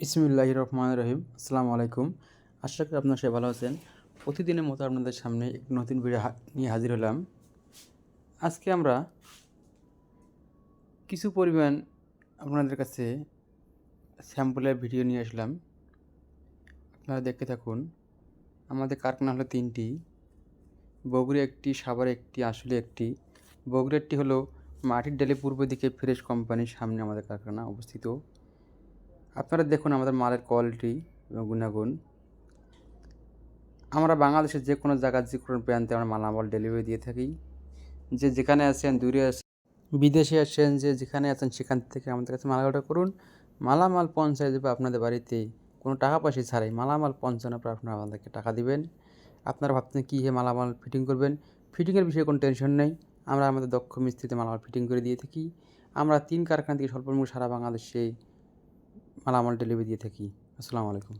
বিসমিল্লাহ রহমান রহিম। আসসালামু আলাইকুম। আশা করি আপনার সবাই ভালো আছেন। প্রতিদিনের মতো আপনাদের সামনে একটি নতুন ভিডিও নিয়ে হাজির হলাম। আজকে আমরা কিছু পরিমাণ আপনাদের কাছে স্যাম্পলের ভিডিও নিয়ে আসলাম। আপনারা দেখতে থাকুন। আমাদের কারখানা হলো তিনটি। বগুড়ি একটি, সাভারে একটি আসলে একটি। বগুড়ারটি হলো মাটির ডালে পূর্ব দিকে ফ্রেশ কোম্পানির সামনে আমাদের কারখানা অবস্থিত। আপনারা দেখুন আমাদের মালের কোয়ালিটি এবং গুণাগুণ। আমরা বাংলাদেশের যে কোনো জায়গার যে কোনো প্রান্তে আমরা মালামাল ডেলিভারি দিয়ে থাকি। যে যেখানে আছেন, দূরে আছেন, বিদেশে আছেন, যে যেখানে আছেন, সেখান থেকে আমাদের কাছে মাল অর্ডার করুন। মালামাল পৌঁছায় দেবে আপনাদের বাড়িতে। কোনো টাকা পয়সা ছাড়াই মালামাল পৌঁছানোর পর আপনারা আমাদেরকে টাকা দিবেন। আপনারা ভাবছেন কী হে মালামাল ফিটিং করবেন? ফিটিংয়ের বিষয়ে কোনো টেনশন নেই। আমরা আমাদের দক্ষ মিস্ত্রিতে মালামাল ফিটিং করে দিয়ে থাকি। আমরা তিন কারখানা থেকে স্বল্পমূল্যে সারা বাংলাদেশে মালামাল ডেলিভারি দিয়ে থাকি। আসসালামু আলাইকুম।